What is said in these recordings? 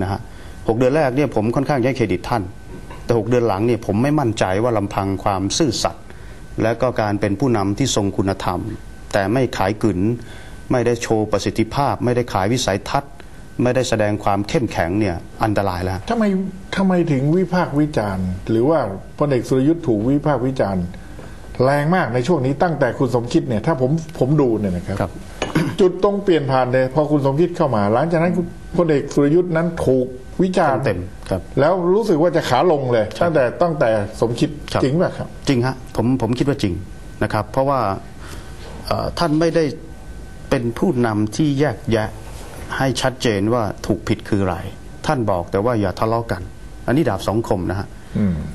นะฮะหกเดือนแรกเนี่ยผมค่อนข้างให้เครดิตท่าน แต่หกเดือนหลังเนี่ยผมไม่มั่นใจว่าลำพังความซื่อสัตย์และก็การเป็นผู้นำที่ทรงคุณธรรม แต่ไม่ขายกลืนไม่ได้โชว์ประสิทธิภาพ ไม่ได้ขายวิสัยทัศน์ ไม่ได้แสดงความเข้มแข็งเนี่ยอันตรายแล้วทำไมทำไมถึงวิพากษ์วิจารณ์ หรือว่าพลเอกสุรยุทธ์ถูกวิพากษ์วิจารณ์แรงมากในช่วงนี้ตั้งแต่คุณสมคิดเนี่ยถ้าผมผมดูเนี่ยนะครับครับจุดตรงเปลี่ยนผ่านเลยพอคุณสมคิดเข้ามาหลังจากนั้นคุณ พลเอกสุรยุทธ์นั้นถูกวิจารณ์เต็มครับ แล้วรู้สึกว่าจะขาลงเลย ตั้งแต่ตั้งแต่สมคิดครับจริงป่ะครับ จริงฮะผมผมคิดว่าจริงนะครับ เพราะว่าเอ่อท่านไม่ได้เป็นผู้นำที่แยกแยะให้ชัดเจนว่าถูกผิดคืออะไร ท่านบอกแต่ว่าอย่าทะเลาะกัน อันนี้ดาบสองคมนะฮะอืม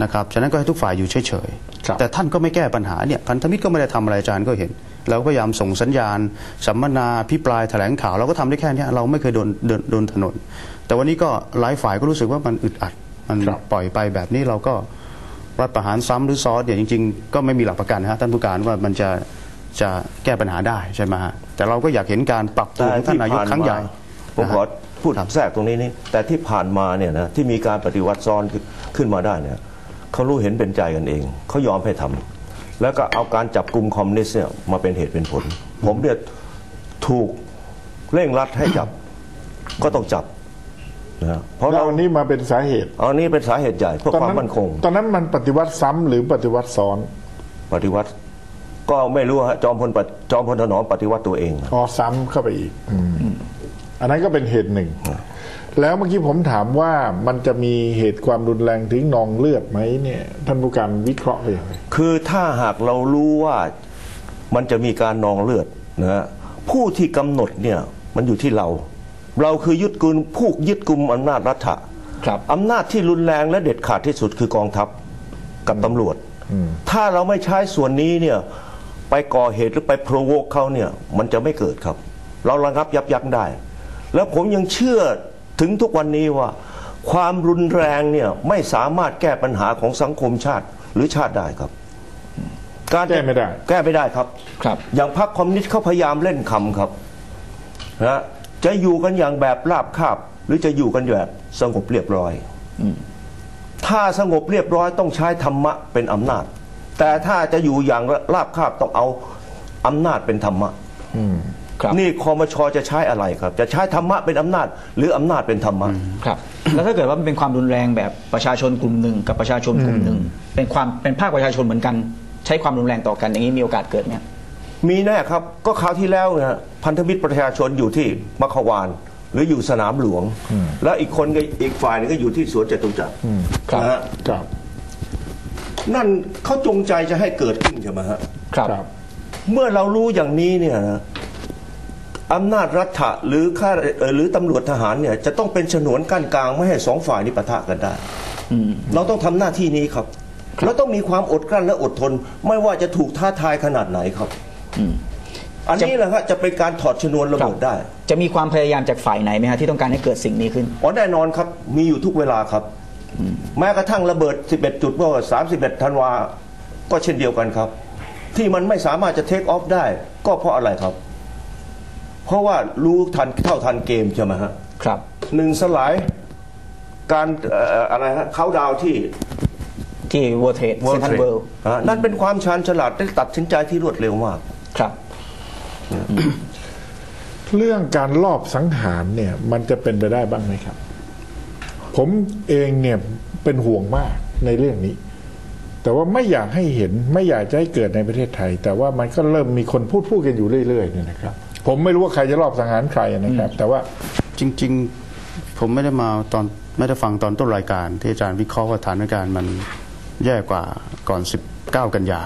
นะครับฉะนั้นก็ให้ทุกฝ่ายอยู่เฉยครับๆแต่ท่านก็ไม่แก้ปัญหาเนี่ยพันธมิตรก็ไม่ได้ทำอะไรอาจารย์ก็เห็นเราก็พยายามส่งสัญญาณ สัมมนาพิปรายแถลงข่าว เราก็ทำได้แค่เนี้ยเราไม่เคยโดนโดนโดนถนน แต่วันนี้ก็หลายฝ่ายก็รู้สึกว่ามันอึดอัด มันครับปล่อยไปแบบนี้เราก็รัฐประหารซ้ำหรือซ้อนเนี่ยจริง ๆ ก็ไม่มีหลักประกันนะฮะท่านผู้การว่ามันจะจะแก้ปัญหาได้ใช่ไหมฮะแต่เราก็อยากเห็นการปรับตัวของท่านนายกครั้งใหญ่ผมขอนะฮะ พูดครับแทรกตรงนี้นี่แต่ที่ผ่านมาเนี่ยนะที่มีการปฏิวัติซ้อนขึ้นมาได้เนี่ยเขารู้เห็นเป็นใจกันเองเขายอมให้ทำแล้วก็เอาการจับกลุ่มคอมมิวนิสต์เนี่ยมาเป็นเหตุเป็นผล ผมเนี่ยถูกเร่งรัดให้จับก็ต้องจับนะฮะเพราะแล้วเราวันนี้มาเป็นสาเหตุเอานี้เป็นสาเหตุใหญ่เพื่อความมั่นคง ตอนนั้นมันปฏิวัติซ้ำหรือปฏิวัติซ้อน ปฏิวัติ ก็ไม่รู้ฮะจอมพลปฏิจอมพลถนอมปฏิวัติตัวเองอ๋อซ้ำเข้าไปอีก อืมอันนั้นก็เป็นเหตุหนึ่ง แล้วเมื่อกี้ผมถามว่ามันจะมีเหตุความรุนแรงถึงนองเลือดไหมเนี่ยท่านผู้การวิเคราะห์ไปอย่างไรคือถ้าหากเรารู้ว่ามันจะมีการนองเลือดนะฮะผู้ที่กำหนดเนี่ยมันอยู่ที่เรา เราคือยึดกุมผู้ยึดกุมอำนาจรัฐะครับอำนาจที่รุนแรงและเด็ดขาดที่สุดคือกองทัพกับตำรวจ ถ้าเราไม่ใช้ส่วนนี้เนี่ยไปก่อเหตุหรือไปโปรโวกเขาเนี่ยมันจะไม่เกิดครับ เราระงับยับยั้งได้ แล้วผมยังเชื่อถึงทุกวันนี้ว่า ความรุนแรงเนี่ยไม่สามารถแก้ปัญหาของสังคมชาติหรือชาติได้ครับ การแก้ไม่ได้ แก้ไม่ได้ครับครับ อย่างพรรคคอมมิวนิสต์เขาพยายามเล่นคำครับนะจะอยู่กันอย่างแบบราบคาบ หรือจะอยู่กันแบบสงบเรียบร้อยถ้าสงบเรียบร้อยต้องใช้ธรรมะเป็นอำนาจ แต่ถ้าจะอยู่อย่างราบคาบต้องเอาอำนาจเป็นธรรมะ ครับ นี่คอมชจะใช้อะไรครับ จะใช้ธรรมะเป็นอำนาจ หรืออำนาจเป็นธรรมะ ครับ แล้วถ้าเกิดว่ามันเป็นความรุนแรงแบบประชาชนกลุ่มหนึ่งกับประชาชนกลุ่มหนึ่งเป็นความเป็นภาคประชาชนเหมือนกัน ใช้ความรุนแรงต่อกันอย่างนี้มีโอกาสเกิดไหมครับมีแน่ครับก็คราวที่แล้วนะพันธมิตรประชาชนอยู่ที่มัคควานหรืออยู่สนามหลวง แล้วอีกคนก็อีกฝ่ายหนึงก็อยู่ที่สวนจตุจักรครับนะฮะครับ นั่นเขาจงใจจะให้เกิดขึ้นใช่ไหมฮะครับครับเมื่อเรารู้อย่างนี้เนี่ยนะ อำนาจรัฐะหรือข้าเอ่อหรือตำรวจทหารเนี่ยจะต้องเป็นฉนวนกั้นกลางไม่ให้สองฝ่ายนี้ปะทะกันได้อืมเราต้องทำหน้าที่นี้ครับเราต้องมีความอดกลั้นและอดทน ไม่ว่าจะถูกท้าทายขนาดไหนครับอืมอันนี้แหละครับจะเป็นการถอดชนวนระเบิดได้ จะมีความพยายามจากฝ่ายไหนไหมฮะที่ต้องการให้เกิดสิ่งนี้ขึ้นอ๋อแน่นอนครับ มีอยู่ทุกเวลาครับ แม้กระทั่งระเบิด 11 จุดเมื่อ31ธันวาก็เช่นเดียวกันครับ ที่มันไม่สามารถจะเทคออฟได้ ก็เพราะอะไรครับ เพราะว่ารู้ทันเท่าทันเกมใช่ไหมฮะครับ หนึ่งสลายการเอ่ออะไรฮะเขาดาวน์ที่ ที่ World Trade World Central Trade World อะนั่นเป็นความชาญฉลาดได้ตัดสินใจที่รวดเร็วมาก ครับ เรื่องการลอบสังหารเนี่ย มันจะเป็นไปได้บ้างไหมครับ ผมเองเนี่ยเป็นห่วงมากในเรื่องนี้ แต่ว่าไม่อยากให้เห็นไม่อยากจะให้เกิดในประเทศไทย แต่ว่ามันก็เริ่มมีคนพูดพูดกันอยู่เรื่อยๆเนี่ยนะครับ ผมไม่รู้ว่าใครจะลอบสังหารใครนะครับ แต่ว่าจริง ๆ ผมไม่ได้มาตอนไม่ได้ฟังตอนต้นรายการ ที่อาจารย์วิเคราะห์ว่าสถานการณ์มันแย่กว่าก่อน 19 กันยา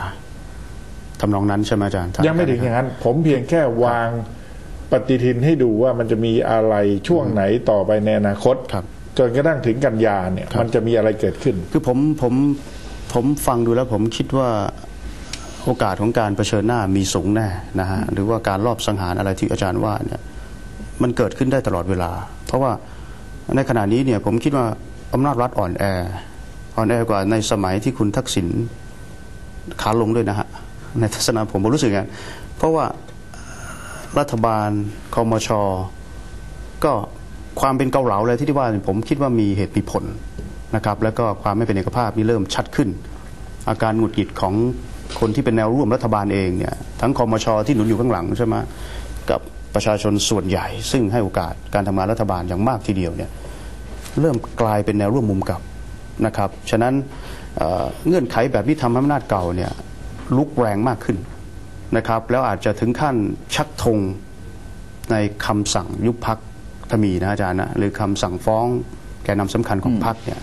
ทำนองนั้นใช่ไหมอาจารย์ยังไม่ถึงอย่างนั้น ผมเพียงแค่วางปฏิทินให้ดูว่ามันจะมีอะไรช่วงไหนต่อไปในอนาคตครับจนกระทั่งถึงกันยาเนี่ยมันจะมีอะไรเกิดขึ้น คือผมผมผมฟังดูแล้วผมคิดว่า โอกาสของการเผชิญหน้ามีสูงแน่นะฮะหรือว่าการรอบสังหารอะไรที่อาจารย์ว่าเนี่ยมันเกิดขึ้นได้ตลอดเวลา เพราะว่าในขณะนี้เนี่ยผมคิดว่าอำนาจรัฐอ่อนแออ่อนแอกว่าในสมัยที่คุณทักษิณขาลงด้วยนะฮะในทัศนะผมผมรู้สึกอย่างนั้นเพราะว่ารัฐบาลคอมชก็ความเป็นเกาเหลาเลยที่ที่ว่าผมคิดว่ามีเหตุมีผลนะครับ แล้วก็ความไม่เป็นเอกภาพนี่เริ่มชัดขึ้น อาการหงุดหงิดของ คนที่เป็นแนวร่วมรัฐบาลเองเนี่ยทั้งคอมชอที่หนุนอยู่ข้างหลังใช่ไหมกับประชาชนส่วนใหญ่ ซึ่งให้โอกาสการทำงานรัฐบาลอย่างมากทีเดียวเนี่ยเริ่มกลายเป็นแนวร่วมมุมกลับนะครับฉะนั้นเเงื่อนไขแบบที่ทำให้อำนาจเก่าเนี่ยลุกแรงมากขึ้นนะครับแล้วอาจจะถึงขั้นชักธงในคำสั่งยุบพักถ้ามีนะอาจารย์นะหรือคำสั่งฟ้องแกนนำสำคัญของพักเนี่ย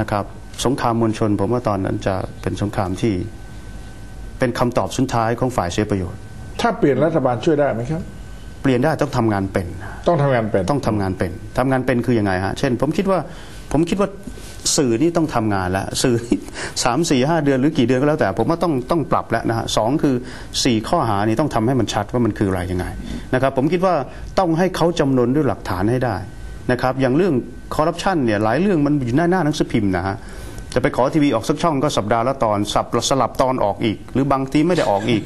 นะครับสงครามมวลชนผมว่าตอนนั้นจะเป็นสงครามที่ เป็นคำตอบสุดท้ายของฝ่ายเสียประโยชน์ ถ้าเปลี่ยนรัฐบาลช่วยได้ไหมครับ เปลี่ยนได้ต้องทำงานเป็น ต้องทำงานเป็นต้องทำงานเป็นทำงานเป็นคือยังไงฮะ เช่น ผมคิดว่าผมคิดว่าสื่อนี่ต้องทำงานแล้ว สื่อสามสี่ห้าเดือนหรือกี่เดือนก็แล้วแต่ ผมว่าต้องต้องปรับแล้วนะฮะสองคือสี่ข้อหานี้ต้องทำให้มันชัดว่ามันคืออะไรยังไงนะครับผมคิดว่าต้องให้เขาจำนวนด้วยหลักฐานให้ได้นะครับอย่างเรื่องคอร์รัปชันเนี่ยหลายเรื่องมันอยู่หน้าหน้าหนังสือพิมพ์นะฮะ จะไปขอทีวีออกสักช่องก็สัปดาห์ละตอนสับสลับตอนออกอีก หรือบางทีไม่ได้ออกอีก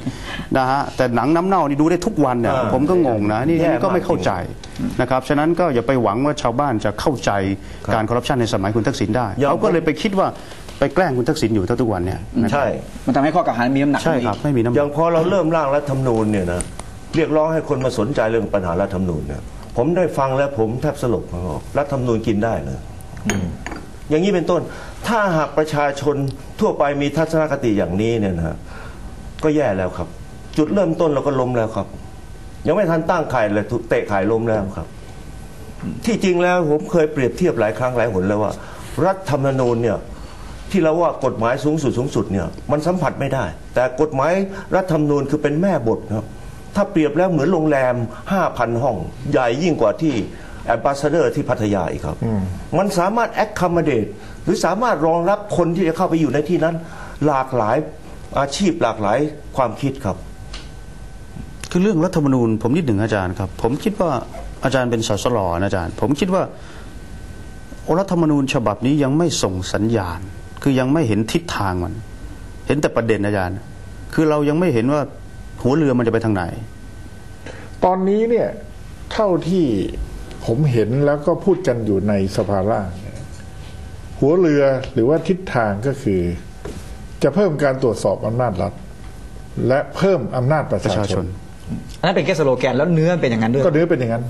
นะฮะแต่หนังน้ำเน่านี่ดูได้ทุกวันเนี่ยอ่าผมก็งงนะนี่แย่นี่ก็ไม่มากเข้าใจนะครับฉะนั้นก็อย่าไปหวังว่าชาวบ้านจะเข้าใจการคอร์รัปชันในสมัยคุณทักษิณได้อย่างเขาก็เลยไปคิดว่าไปแกล้งคุณทักษิณอยู่เท่าทุกวันเนี่ยนะครับใช่มันทำให้ข้อกล่าวหามีน้ำหนักใช่ครับไม่มีน้ำหอนัย่ากงพอเราเริ่มร่างรัฐธรรมนูญเนี่ยนะเรียกร้องให้คนมาสนใจเรื่องปัญหารัฐธรรมนูญเนี่ยผมได้ฟังแล้วผมแทบสลบครับบอกรัฐธรรมนูญกินได้เลยอย่างนี้เป็นต้น ถ้าหากประชาชนทั่วไปมีทัศนคติอย่างนี้เนี่ยนะฮะก็แย่แล้วครับ จุดเริ่มต้นเราก็ล้มแล้วครับ ยังไม่ทันตั้งไข่เลยถูกเตะไข่ล้มแล้วครับ ที่จริงแล้วผมเคยเปรียบเทียบหลายครั้งหลายหนแล้วว่า รัฐธรรมนูญเนี่ยที่เราว่ากฎหมายสูงสุดสูงสุดเนี่ยมันสัมผัสไม่ได้ แต่กฎหมายรัฐธรรมนูญคือเป็นแม่บทครับถ้าเปรียบแล้วเหมือนโรงแรม 5,000 ห้อง ใหญ่ยิ่งกว่าที่ แอมบาสเดอร์ที่พัทยาอีกครับ มันสามารถ accommodate หรือสามารถรองรับคนที่จะเข้าไปอยู่ในที่นั้น หลากหลายอาชีพหลากหลายความคิดครับ คือเรื่องรัฐธรรมนูญผมนิดหนึ่งอาจารย์ครับ ผมคิดว่าอาจารย์เป็นสสลนะอาจารย์ ผมคิดว่ารัฐธรรมนูญฉบับนี้ยังไม่ส่งสัญญาณ คือยังไม่เห็นทิศทางมัน เห็นแต่ประเด็นอาจารย์ คือเรายังไม่เห็นว่าหัวเรือมันจะไปทางไหน ตอนนี้เนี่ยเท่าที่ ผมเห็นแล้วก็พูดกันอยู่ในสภาล่างเนี่ยหัวเรือหรือว่าทิศทางก็คือ จะเพิ่มการตรวจสอบอำนาจรัฐ และเพิ่มอำนาจประประชาชาชชนนอันนั้นเป็นแค่สโลแกนแล้วเนื้อเป็นอย่างนั้นด้วยก็เนื้อเป็นอย่างนั้น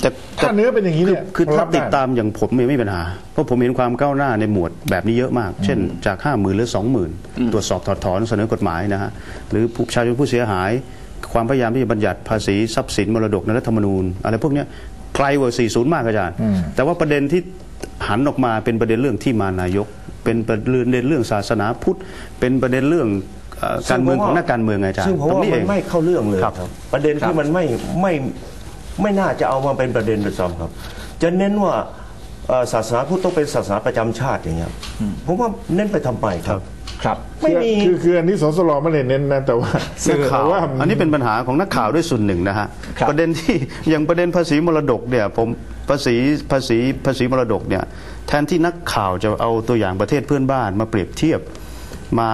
แต่ถ้าเนื้อเป็นอย่างนี้คือเนี่ยคือถ้ารับได้ติดตามอย่างผมเนี่ยไม่มีปัญหา เพราะผมเห็นความก้าวหน้าในหมวดแบบนี้เยอะมาก เช่นจากห้าหมื่นหรือสองหมื่นตรวจสอบถอดถอนเสนอกฎหมายนะฮะหรือผู้ประชาชนผู้เสียหาย ความพยายามที่จะบัญญัติภาษีทรัพย์สินมรดกในรัฐธรรมนูญ อะไรพวกเนี้ย ไกลกว่า 40 มากอาจารย์ แต่ว่าประเด็นที่หันออกมาเป็นประเด็นเรื่องที่มานายก เป็นประเด็นเรื่องศาสนาพุทธ เป็นประเด็นเรื่องเอ่อการเมืองของนักการเมืองไงอาจารย์ซึ่งผมตรงว่านี้มัเองนไม่เข้าเรื่องเลยครับครับประเด็นครัที่บมันไม่ไม่ไม่น่าจะเอามาเป็นประเด็นโดยซ้ำครับ จะเน้นว่าเอ่อศาสนาพุทธต้องเป็นศาสนาประจำชาติอย่างเงี้ยผมว่าเน้นไปทำไมครับ ครับไม่มีคือคืออันนี้สสลไม่ได้เน้นนะแต่ว่านักข่าวแต่ว่าอันนี้เป็นปัญหาของนักข่าวด้วยส่วนหนึ่งนะฮะครับประเด็นที่อย่างประเด็นภาษีมรดกเนี่ยผมภาษีภาษีภาษีมรดกเนี่ยแทนที่นักข่าวจะเอาตัวอย่างประเทศเพื่อนบ้านมาเปรียบเทียบมา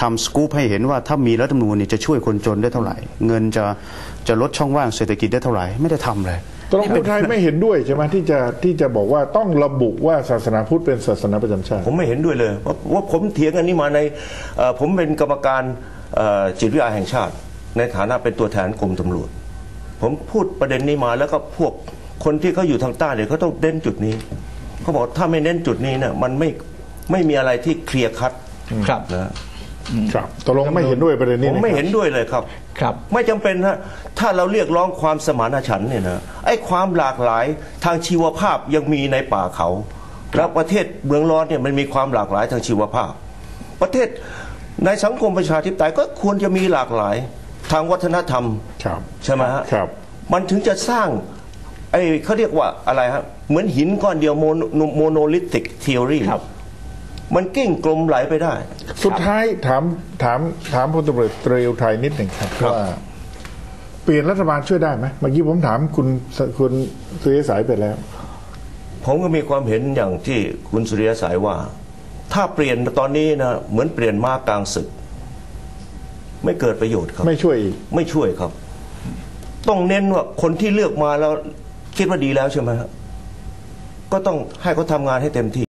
ทำสกู๊ปให้เห็นว่าถ้ามีรัฐธรรมนูญเนี่ยจะช่วยคนจนได้เท่าไหร่ เงินจะจะลดช่องว่างเศรษฐกิจได้เท่าไหร่ไม่ได้ทำเลย ตรงคนไทยไม่เห็นด้วยใช่ไหมที่จะที่จะบอกว่าต้องระบุว่าศาสนาพุทธเป็นศาสนาประจำชาติผมไม่เห็นด้วยเลยว่าว่าผมเถียงอันนี้มาในเอ่อผมเป็นกรรมการเอ่อจิตวิทยาแห่งชาติ ในฐานะเป็นตัวแทนกรมตำรวจ ผมพูดประเด็นนี้มาแล้วก็พวกคนที่เขาอยู่ทางใต้เนี่ยเขาต้องเน้นจุดนี้เขาบอกถ้าไม่เน้นจุดนี้เนี่ยมันไม่ไม่มีอะไรที่เคลียร์คัดครับนะ ครับตกลงไม่เห็นด้วยประเด็นนี้ผมนะไม่ครับเห็นด้วยเลยครับ ครับ ไม่จำเป็นฮะถ้าเราเรียกร้องความสมานฉันท์เนี่ยนะไอ้ความหลากหลายทางชีวภาพยังมีในป่าเขาแล้วประเทศเมืองร้อนเนี่ยมันมีความหลากหลายทางชีวภาพ ประเทศในสังคมประชาธิปไตยก็ควรจะมีหลากหลายทางวัฒนธรรมครับใช่ไหมฮะครับมันถึงจะสร้างไอ้เขาเรียกว่าอะไรฮะเหมือนหินก้อนเดียวโมโนลิธิกท e o รีครับ มันกิ้งกลมไหลไปได้ สุดท้ายถามถามถามพลตำรวจตรีอุทัยนิดหนึ่งครับครับ ว่าเปลี่ยนรัฐบาลช่วยได้ไหมเมื่อกี้ผมถามคุณคุณสุริยสายไปแล้ว ผมก็มีความเห็นอย่างที่คุณสุริยสายว่า ถ้าเปลี่ยนตอนนี้นะเหมือนเปลี่ยนม้ากลางศึก ไม่เกิดประโยชน์ครับ ไม่ช่วยอีกไม่ช่วยครับ ต้องเน้นว่าคนที่เลือกมาแล้วคิดว่าดีแล้วใช่ไหมฮะก็ต้องให้เขาทำงานให้เต็มที่